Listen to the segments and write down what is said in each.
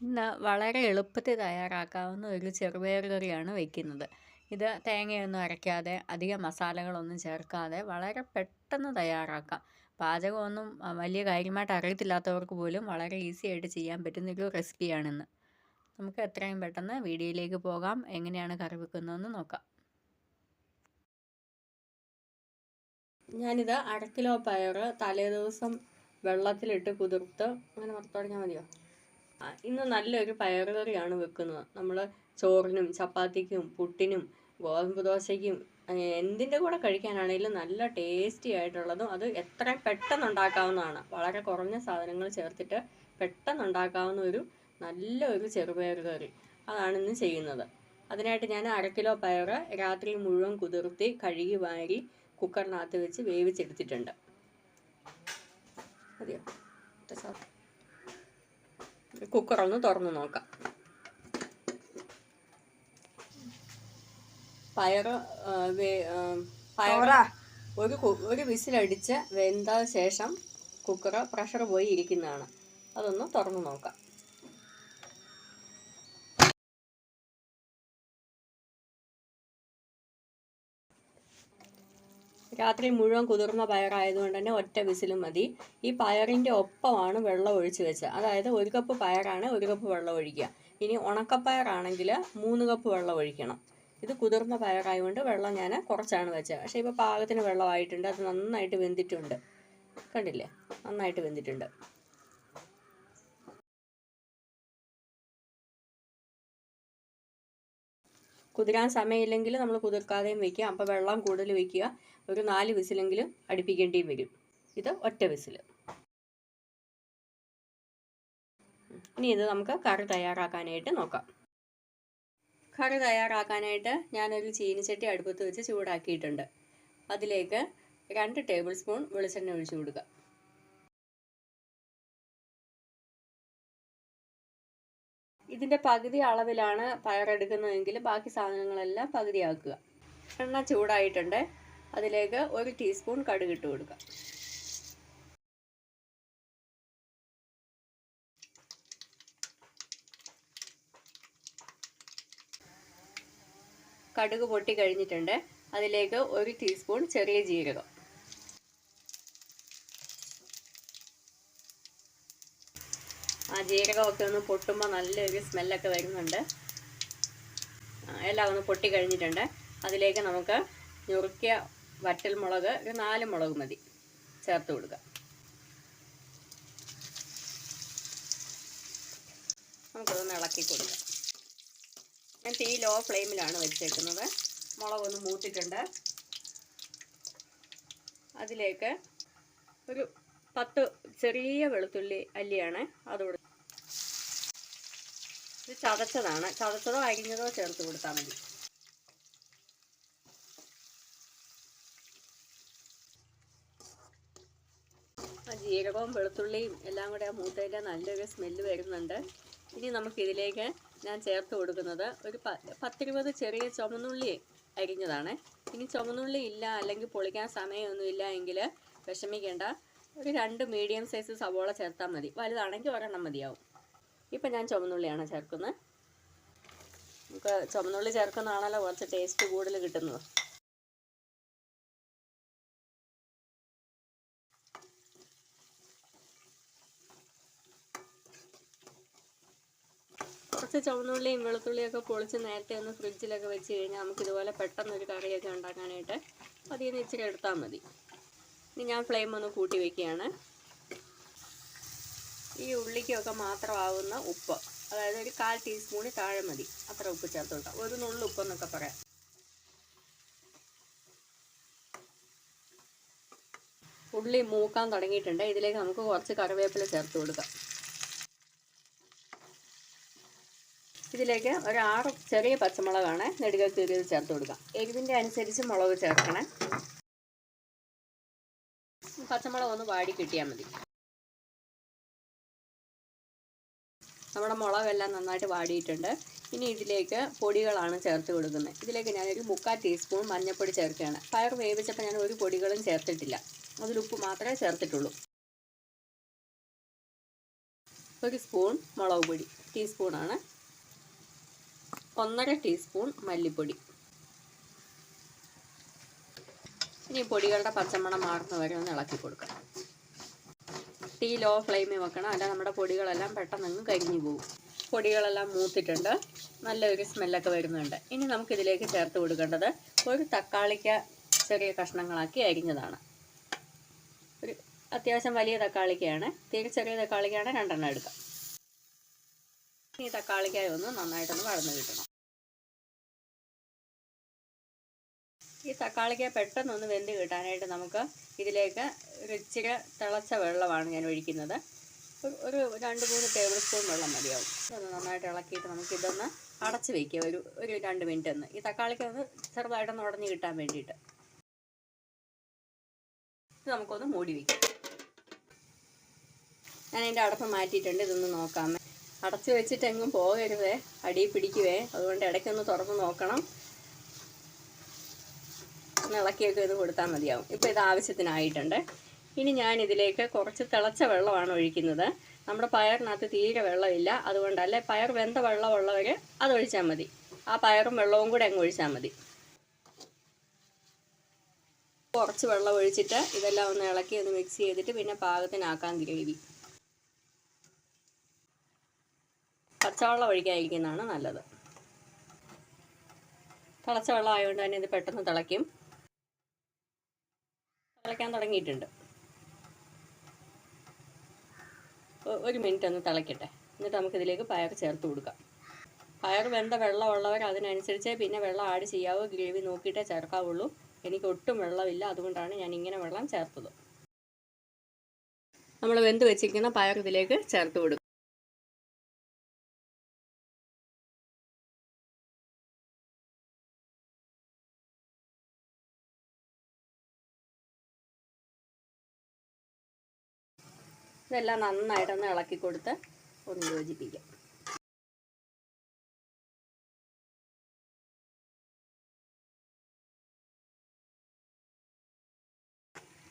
ഇന്ന് വളരെ എളുപ്പത്തിൽ തയ്യാറാക്കാവുന്ന ഒരു ചെറുപയർ കറിയാണ് വയ്ക്കുന്നത് ഇത് തേങ്ങയൊന്നും അരയ്ക്കാതെ അധികം മസാലകളൊന്നും ചേർക്കാതെ വളരെ പെട്ടെന്ന് തയ്യാറാക്കാം. പാചകമൊന്നും വലിയ കാര്യമായിട്ട് അറിയത്തില്ലാത്തവർക്ക് പോലും വളരെ ഈസി ആയിട്ട് ചെയ്യാൻ പറ്റുന്നൊരു റെസിപ്പിയാണിന്ന്. നമുക്ക് എത്രയും പെട്ടെന്ന് വീഡിയോയിലേക്ക് പോകാം. എങ്ങനെയാണ് കറി വെക്കുന്നതെന്ന് നോക്കാം. ഞാനിത് അര കിലോ പയർ തലേദിവസം വെള്ളത്തിലിട്ട് കുതിർത്ത് അങ്ങനെ വറുത്ത് തുടങ്ങിയാൽ മതിയോ? ഇന്ന് നല്ലൊരു പയറുകറിയാണ് വെക്കുന്നത്. നമ്മൾ ചോറിനും ചപ്പാത്തിക്കും പുട്ടിനും ഗോതമ്പ് ദോശയ്ക്കും എന്തിന്റെ കൂടെ കഴിക്കാനാണെങ്കിലും നല്ല ടേസ്റ്റി ആയിട്ടുള്ളതും അത് എത്രയും പെട്ടെന്ന് ഉണ്ടാക്കാവുന്നതാണ് വളരെ കുറഞ്ഞ സാധനങ്ങൾ ചേർത്തിട്ട് പെട്ടെന്ന് ഉണ്ടാക്കാവുന്ന ഒരു നല്ല ഒരു ചെറുപയർ കറി അതാണ് ഇന്ന് ചെയ്യുന്നത്. അതിനായിട്ട് ഞാൻ അര കിലോ പയർ രാത്രി മുഴുവൻ കുതിർത്തി കഴുകി വാരി കുക്കറിനകത്ത് വെച്ച് വേവിച്ചെടുത്തിട്ടുണ്ട്. മതിയോ? സാർ കുക്കറൊന്ന് തുറന്ന് നോക്കാം പയറ് പയറ ഒരു ഒരു വിസിലടിച്ച് വെന്ത ശേഷം കുക്കർ പ്രഷർ പോയി ഇരിക്കുന്നതാണ്. അതൊന്ന് തുറന്ന് നോക്കാം. രാത്രി മുഴുവൻ കുതിർന്ന പയറായതുകൊണ്ട് തന്നെ ഒറ്റ വിസിലും മതി. ഈ പയറിന്റെ ഒപ്പമാണ് വെള്ളം ഒഴിച്ച് വെച്ചത്. അതായത് ഒരു കപ്പ് പയറാണ് ഒരു കപ്പ് വെള്ളം ഒഴിക്കുക. ഇനി ഉണക്കപ്പയറാണെങ്കിൽ മൂന്ന് കപ്പ് വെള്ളം ഒഴിക്കണം. ഇത് കുതിർന്ന പയറായതുകൊണ്ട് വെള്ളം ഞാൻ കുറച്ചാണ് വെച്ചത്. പക്ഷേ ഇപ്പോൾ പാകത്തിന് വെള്ളമായിട്ടുണ്ട്. അത് നന്നായിട്ട് വെന്തിട്ടുണ്ട്. കണ്ടില്ലേ? നന്നായിട്ട് വെന്തിട്ടുണ്ട്. കുതിരാൻ സമയമില്ലെങ്കിൽ നമ്മൾ കുതിർക്കാതെയും വെക്കുക. അപ്പോൾ വെള്ളം കൂടുതൽ വെക്കുക. ഒരു നാല് വിസിലെങ്കിലും അടുപ്പിക്കേണ്ടിയും വരും. ഇത് ഒറ്റ വിസിൽ ഇനി ഇത് നമുക്ക് കറി തയ്യാറാക്കാനായിട്ട് നോക്കാം. കറി തയ്യാറാക്കാനായിട്ട് ഞാനൊരു ചീനിച്ചട്ടി അടുപ്പത്ത് വെച്ച് ചൂടാക്കിയിട്ടുണ്ട്. അതിലേക്ക് രണ്ട് ടേബിൾ സ്പൂൺ വെളിച്ചെണ്ണ ഒഴിച്ചു കൊടുക്കുക. ഇതിന്റെ പകുതി അളവിലാണ് പയറെടുക്കുന്നതെങ്കിൽ ബാക്കി സാധനങ്ങളെല്ലാം പകുതിയാക്കുക. എണ്ണ ചൂടായിട്ടുണ്ട്. അതിലേക്ക് ഒരു ടീസ്പൂൺ കടുക് ഇട്ട് കൊടുക്കുക. കടുക് പൊട്ടി കഴിഞ്ഞിട്ടുണ്ട്. അതിലേക്ക് ഒരു ടീസ്പൂൺ ചെറിയ ജീരകം. ആ ജീരകമൊക്കെ ഒന്ന് പൊട്ടുമ്പോൾ നല്ലൊരു സ്മെല്ലൊക്കെ വരുന്നുണ്ട്. എല്ലാം ഒന്ന് പൊട്ടി കഴിഞ്ഞിട്ടുണ്ട്. അതിലേക്ക് നമുക്ക് ഞുറുക്കിയ വറ്റൽ മുളക് ഒരു നാല് മുളക് മതി. ചേർത്ത് കൊടുക്കുക നമുക്കതൊന്ന് ഇളക്കി കൊടുക്കാം. ഞാൻ തീ ലോ ഫ്ലെയിമിലാണ് വെച്ചേക്കുന്നത്. മുളകൊന്ന് മൂത്തിട്ടുണ്ട്. അതിലേക്ക് ഒരു പത്ത് ചെറിയ വെളുത്തുള്ളി അല്ലിയാണ് അതോട് ഇത് ചതച്ചതാണ്. ചതച്ചതോ അരിഞ്ഞതോ ചേർത്ത് കൊടുത്താൽ മതി. ജീരകവും വെളുത്തുള്ളിയും എല്ലാം കൂടെ ആ മൂത്തതിന്റെ നല്ലൊരു സ്മെല്ല് വരുന്നുണ്ട്. ഇനി നമുക്കിതിലേക്ക് ഞാൻ ചേർത്ത് കൊടുക്കുന്നത് ഒരു പത്തിരുപത് ചെറിയ ചുമന്നുള്ളി അരിഞ്ഞതാണ്. ഇനി ചുമന്നുള്ളി ഇല്ല അല്ലെങ്കിൽ പൊളിക്കാൻ സമയമൊന്നുമില്ല എങ്കിൽ വിഷമിക്കേണ്ട. ഒരു രണ്ട് മീഡിയം സൈസ് സവോള ചേർത്താൽ മതി. വലുതാണെങ്കിൽ ഒരെണ്ണം മതിയാവും. ഇപ്പം ഞാൻ ചുമന്നുള്ളിയാണ് ചേർക്കുന്നത്. നമുക്ക് ചുമന്നുള്ളി ചേർക്കുന്നതാണല്ലോ കുറച്ച് ടേസ്റ്റ് കൂടുതൽ കിട്ടുന്നത്. കുറച്ച് ചുവന്നുള്ളിയും വെളുത്തുള്ളിയൊക്കെ പൊളിച്ച് നേരത്തെ ഒന്ന് ഫ്രിഡ്ജിലൊക്കെ വെച്ച് കഴിഞ്ഞാൽ നമുക്ക് ഇതുപോലെ പെട്ടെന്ന് ഒരു കറിയൊക്കെ ഉണ്ടാക്കാനായിട്ട് അതിൽ നിന്ന് ഇച്ചിരി എടുത്താൽ മതി. ഇനി ഞാൻ ഫ്ലെയിം ഒന്ന് കൂട്ടി വെക്കുകയാണ്. ഈ ഉള്ളിക്കൊക്കെ മാത്രമാവുന്ന ഉപ്പ്. അതായത് ഒരു കാൽ ടീസ്പൂണിൽ താഴെ മതി. അത്ര ഉപ്പ് ചേർത്ത് കൊടുക്കാം ഒരു നുള്ളു പറയാം. ഉള്ളി മൂക്കാൻ തുടങ്ങിയിട്ടുണ്ട്. ഇതിലേക്ക് നമുക്ക് കുറച്ച് കറിവേപ്പില ചേർത്ത് കൊടുക്കാം. ഇതിലേക്ക് ഒരു ആറ് ചെറിയ പച്ചമുളകാണ് നെടുക കീറിയത് ചേർത്ത് കൊടുക്കാം എരിവിന്റെ അനുസരിച്ച് മുളക് ചേർക്കണേ. പച്ചമുളക് ഒന്ന് വാടി കിട്ടിയാൽ മതി. നമ്മുടെ മുളകെല്ലാം നന്നായിട്ട് വാടിയിട്ടുണ്ട്. ഇനി ഇതിലേക്ക് പൊടികളാണ് ചേർത്ത് കൊടുക്കുന്നത്. ഇതിലേക്ക് ഞാനൊരു മുക്കാൽ ടീസ്പൂൺ മഞ്ഞൾപ്പൊടി ചേർക്കുകയാണ്. പയർ വേവിച്ചപ്പോൾ ഞാൻ ഒരു പൊടികളും ചേർത്തിട്ടില്ല. അതിലുപ്പ് മാത്രമേ ചേർത്തിട്ടുള്ളൂ. ഒരു സ്പൂൺ മുളക് പൊടി. ടീസ്പൂണാണ് ഒന്നര ടീസ്പൂൺ മല്ലിപ്പൊടി. ഇനി പൊടികളുടെ പച്ചമണം മാറുന്ന വരെ ഒന്ന് ഇളക്കി കൊടുക്കണം. തീ ലോ ഫ്ലെയിമിൽ വെക്കണം. അല്ല നമ്മുടെ പൊടികളെല്ലാം പെട്ടെന്ന് കരിഞ്ഞു പോകും. പൊടികളെല്ലാം മൂത്തിട്ടുണ്ട്. നല്ലൊരു സ്മെല്ലൊക്കെ വരുന്നുണ്ട്. ഇനി നമുക്കിതിലേക്ക് ചേർത്ത് കൊടുക്കേണ്ടത് ഒരു തക്കാളിക്ക ചെറിയ കഷ്ണങ്ങളാക്കി അരിഞ്ഞതാണ്. ഒരു അത്യാവശ്യം വലിയ തക്കാളിക്കയാണ്. തീരെ ചെറിയ തക്കാളിക്കാണ് രണ്ടെണ്ണം എടുക്കാം. ഈ തക്കാളിക്കായ ഒന്ന് നന്നായിട്ടൊന്ന് വഴന്ന് കിട്ടണം. ഈ തക്കാളിക്ക് പെട്ടെന്നൊന്ന് വെന്ത് കിട്ടാനായിട്ട് നമുക്ക് ഇതിലേക്ക് ഒരു തിളച്ച വെള്ളമാണ് ഞാൻ ഒഴിക്കുന്നത്. ഒരു- രണ്ട് മൂന്ന് ടേബിൾ സ്പൂൺ വെള്ളം മതിയാവും. ഇതൊന്ന് നന്നായിട്ട് ഇളക്കിയിട്ട് നമുക്ക് ഇതൊന്ന് അടച്ച് വയ്ക്കുക ഒരു ഒരു രണ്ട് മിനിറ്റ് ഒന്ന്. ഈ തക്കാളിക്ക് ഒന്ന് ചെറുതായിട്ടൊന്ന് ഉടഞ്ഞ് കിട്ടാൻ വേണ്ടിയിട്ട്. ഇത് നമുക്കൊന്ന് മൂടി വയ്ക്കാം ഞാൻ അതിന്റെ അടപ്പ് മാറ്റിയിട്ടുണ്ട്. ഇതൊന്ന് നോക്കാമേ അടച്ച് വെച്ചിട്ട് എങ്ങും പോകരുതേ. അടിയിൽ പിടിക്കുവേ. അതുകൊണ്ട് ഇടയ്ക്കൊന്ന് തുറന്ന് നോക്കണം. ഒന്ന് ഇളക്കിയൊക്കെ ഇത് കൊടുത്താൽ മതിയാവും. ഇപ്പോൾ ഇത് ആവശ്യത്തിനായിട്ടുണ്ട്. ഇനി ഞാൻ ഇതിലേക്ക് കുറച്ച് തിളച്ച വെള്ളമാണ് ഒഴിക്കുന്നത്. നമ്മുടെ പയറിനകത്ത് തീരെ വെള്ളമില്ല. അതുകൊണ്ടല്ലേ പയർ വെന്ത വെള്ളമുള്ളവർ അത് ഒഴിച്ചാൽ മതി. ആ പയറും വെള്ളവും കൂടെ അങ്ങ് ഒഴിച്ചാൽ മതി. കുറച്ച് വെള്ളം ഒഴിച്ചിട്ട് ഇതെല്ലാം ഒന്ന് ഇളക്കി ഒന്ന് മിക്സ് ചെയ്തിട്ട് പിന്നെ പാകത്തിനാക്കാൻ ഗ്രേവി. പച്ചവെള്ളം ഒഴിക്കാതിരിക്കുന്നതാണ് നല്ലത്. തിളച്ച വെള്ളം ആയതുകൊണ്ട് തന്നെ ഇത് പെട്ടെന്ന് തിളയ്ക്കും. തിളയ്ക്കാൻ തുടങ്ങിയിട്ടുണ്ട്. ഒരു മിനിറ്റ് ഒന്ന് തിളയ്ക്കട്ടെ എന്നിട്ട് നമുക്കിതിലേക്ക് പയർ ചേർത്ത് കൊടുക്കാം. പയർ വെന്ത വെള്ളമുള്ളവർ അതിനനുസരിച്ച് പിന്നെ വെള്ളം ആഡ് ചെയ്യാവോ ഗ്രേവി നോക്കിയിട്ടേ ചേർക്കാവുള്ളൂ. എനിക്ക് ഒട്ടും വെള്ളമില്ല അതുകൊണ്ടാണ് ഞാൻ ഇങ്ങനെ വെള്ളം ചേർത്തത്. നമ്മൾ വെന്ത് വെച്ചിരിക്കുന്ന പയർ ഇതിലേക്ക് ചേർത്ത് കൊടുക്കും ഇതെല്ലാം നന്നായിട്ടൊന്ന് ഇളക്കി കൊടുത്ത് ഒന്ന് യോജിപ്പിക്കാം.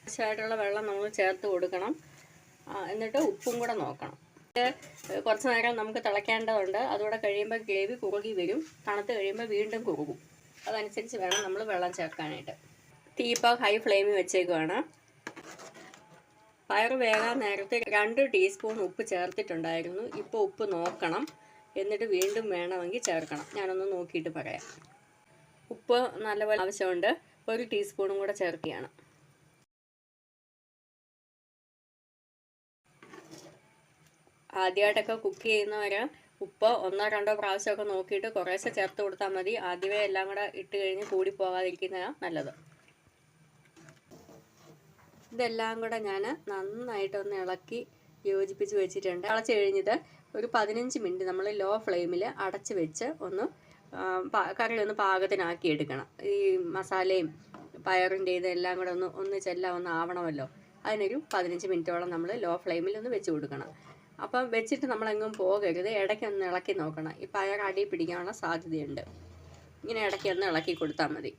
ആവശ്യമായിട്ടുള്ള വെള്ളം നമ്മൾ ചേർത്ത് കൊടുക്കണം. എന്നിട്ട് ഉപ്പും കൂടെ നോക്കണം. കുറച്ച് നേരം നമുക്ക് തിളയ്ക്കേണ്ടതുണ്ട്. അതുകൂടെ കഴിയുമ്പോൾ ഗ്രേവി കുറുകി വരും. തണുത്ത് കഴിയുമ്പോൾ വീണ്ടും കുറുകും. അതനുസരിച്ച് വേണം നമ്മൾ വെള്ളം ചേർക്കാനായിട്ട്. തീ ഇപ്പോൾ ഹൈ ഫ്ലെയിമിൽ വെച്ചേക്കുവാണ്. പയർ വേകാൻ നേരത്തെ രണ്ട് ടീസ്പൂൺ ഉപ്പ് ചേർത്തിട്ടുണ്ടായിരുന്നു. ഇപ്പോൾ ഉപ്പ് നോക്കണം. എന്നിട്ട് വീണ്ടും വേണമെങ്കിൽ ചേർക്കണം. ഞാനൊന്ന് നോക്കിയിട്ട് പറയാം. ഉപ്പ് നല്ലപോലെ ആവശ്യമുണ്ട്. ഒരു ടീസ്പൂണും കൂടെ ചേർക്കുകയാണ്. ആദ്യമായിട്ടൊക്കെ കുക്ക് ചെയ്യുന്നവർ ഉപ്പ് ഒന്നോ രണ്ടോ പ്രാവശ്യമൊക്കെ നോക്കിയിട്ട് കുറേശ്ശെ ചേർത്ത് കൊടുത്താൽ മതി. ആദ്യമേ എല്ലാം കൂടെ ഇട്ട് കഴിഞ്ഞ് കൂടി പോകാതിരിക്കുന്നതാണ് നല്ലത്. ഇതെല്ലാം കൂടെ ഞാൻ നന്നായിട്ടൊന്ന് ഇളക്കി യോജിപ്പിച്ച് വെച്ചിട്ടുണ്ട്. തിളച്ച് കഴിഞ്ഞത് ഒരു പതിനഞ്ച് മിനിറ്റ് നമ്മൾ ലോ ഫ്ലെയിമിൽ അടച്ച് വെച്ച് ഒന്ന് കറി ഒന്ന് പാകത്തിനാക്കി എടുക്കണം. ഈ മസാലയും പയറിന്റെ ഇതെല്ലാം കൂടെ ഒന്ന് ഒന്ന് ചെല്ലാം ഒന്ന് ആവണമല്ലോ. അതിനൊരു പതിനഞ്ച് മിനിറ്റോളം നമ്മൾ ലോ ഫ്ലെയിമിൽ ഒന്ന് വെച്ച് കൊടുക്കണം. അപ്പം വെച്ചിട്ട് നമ്മളെങ്ങും പോകരുത്. ഇടയ്ക്ക് ഒന്ന് ഇളക്കി നോക്കണം. ഈ പയർ അടി പിടിക്കാനുള്ള സാധ്യതയുണ്ട്. ഇങ്ങനെ ഇടയ്ക്ക് ഒന്ന് ഇളക്കി കൊടുത്താൽ മതി.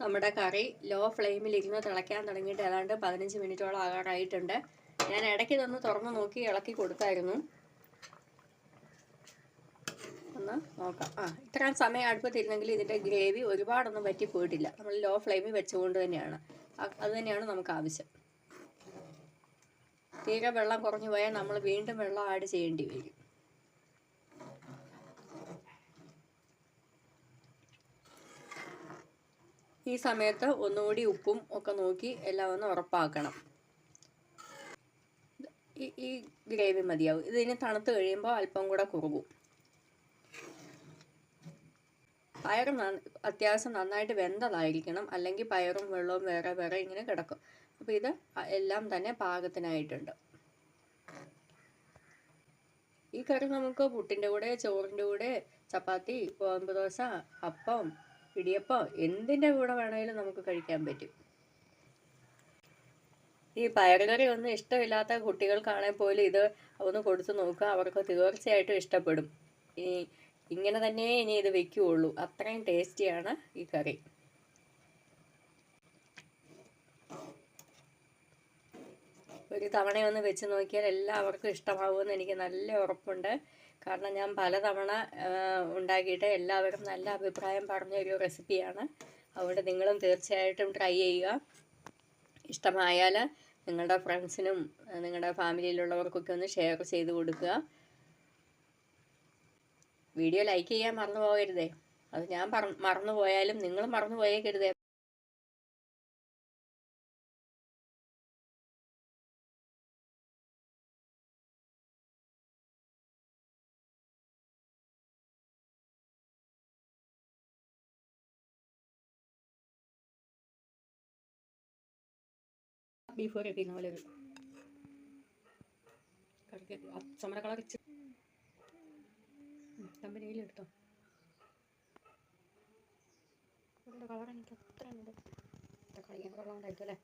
നമ്മുടെ കറി ലോ ഫ്ലെയിമിൽ ഇരുന്ന് തിളയ്ക്കാൻ തുടങ്ങിയിട്ട് ഏതാണ്ട് പതിനഞ്ച് മിനിറ്റോളം ആകാറായിട്ടുണ്ട്. ഞാൻ ഇടയ്ക്ക് ഇതൊന്ന് തുറന്ന് നോക്കി ഇളക്കി കൊടുത്തായിരുന്നു. ഒന്ന് നോക്കാം. ആ ഇത്രയും സമയം അടുപ്പത്തിരുന്നെങ്കിൽ ഇതിന്റെ ഗ്രേവി ഒരുപാടൊന്നും പറ്റിപ്പോയിട്ടില്ല നമ്മൾ ലോ ഫ്ലെയിമിൽ വെച്ചുകൊണ്ട് തന്നെയാണ്. അത് തന്നെയാണ് നമുക്ക് ആവശ്യം. തീരെ വെള്ളം കുറഞ്ഞു പോയാൽ നമ്മൾ വീണ്ടും വെള്ളം ആഡ് ചെയ്യേണ്ടി വരും. ഈ സമയത്ത് ഒന്നുകൂടി ഉപ്പും ഒക്കെ നോക്കി എല്ലാം ഒന്ന് ഉറപ്പാക്കണം. ഈ ഗ്രേവി മതിയാവും. ഇതിന് തണുത്ത് കഴിയുമ്പോൾ അല്പം കൂടെ കുറുകും. നന്ന- അത്യാവശ്യം നന്നായിട്ട് വെന്തതായിരിക്കണം. അല്ലെങ്കിൽ പയറും വെള്ളവും വേറെ വേറെ ഇങ്ങനെ കിടക്കും. അപ്പോൾ ഇത് എല്ലാം തന്നെ പാകത്തിനായിട്ടുണ്ട്. ഈ കറി നമുക്ക് പുട്ടിന്റെ കൂടെ ചോറിന്റെ കൂടെ ചപ്പാത്തി ഗോതമ്പ് ദോശ അപ്പം ഇടിയപ്പം എന്തിന്റെ കൂടെ വേണമെങ്കിലും നമുക്ക് കഴിക്കാൻ പറ്റും. ഈ പയറുകറി ഒന്നും ഇഷ്ടമില്ലാത്ത കുട്ടികൾക്കാണെങ്കിൽ പോലും ഇത് ഒന്ന് കൊടുത്തു നോക്കുക. അവർക്ക് തീർച്ചയായിട്ടും ഇഷ്ടപ്പെടും. ഈ ഇങ്ങനെ തന്നെ ഇനി ഇത് വെക്കുകയുള്ളൂ അത്രയും ടേസ്റ്റിയാണ് ഈ കറി. ഒരു തവണയൊന്ന് വെച്ച് നോക്കിയാൽ എല്ലാവർക്കും ഇഷ്ടമാവുമെന്ന് എനിക്ക് നല്ല ഉറപ്പുണ്ട്. കാരണം ഞാൻ പലതവണ ഉണ്ടാക്കിയിട്ട് എല്ലാവരും നല്ല അഭിപ്രായം പറഞ്ഞ ഒരു റെസിപ്പിയാണ്. അതുകൊണ്ട് നിങ്ങളും തീർച്ചയായിട്ടും ട്രൈ ചെയ്യുക. ഇഷ്ടമായാൽ നിങ്ങളുടെ ഫ്രണ്ട്സിനും നിങ്ങളുടെ ഫാമിലിയിലുള്ളവർക്കൊക്കെ ഒന്ന് ഷെയർ ചെയ്ത് കൊടുക്കുക. വീഡിയോ ലൈക്ക് ചെയ്യാൻ മറന്നു പോകരുതേ അത് ഞാൻ മറന്നു പോയാലും നിങ്ങൾ മറന്നു പോയേക്കരുതേ ബീഫ് കറി പോലെ ഒരു കറിക്ക് കളർ കമ്പനിയിൽ എടുത്തോ? കളർ എനിക്ക് അത്ര ഉണ്ട്. തക്കാളി കൊള്ളാണ്ടായിരിക്കും അല്ലേ?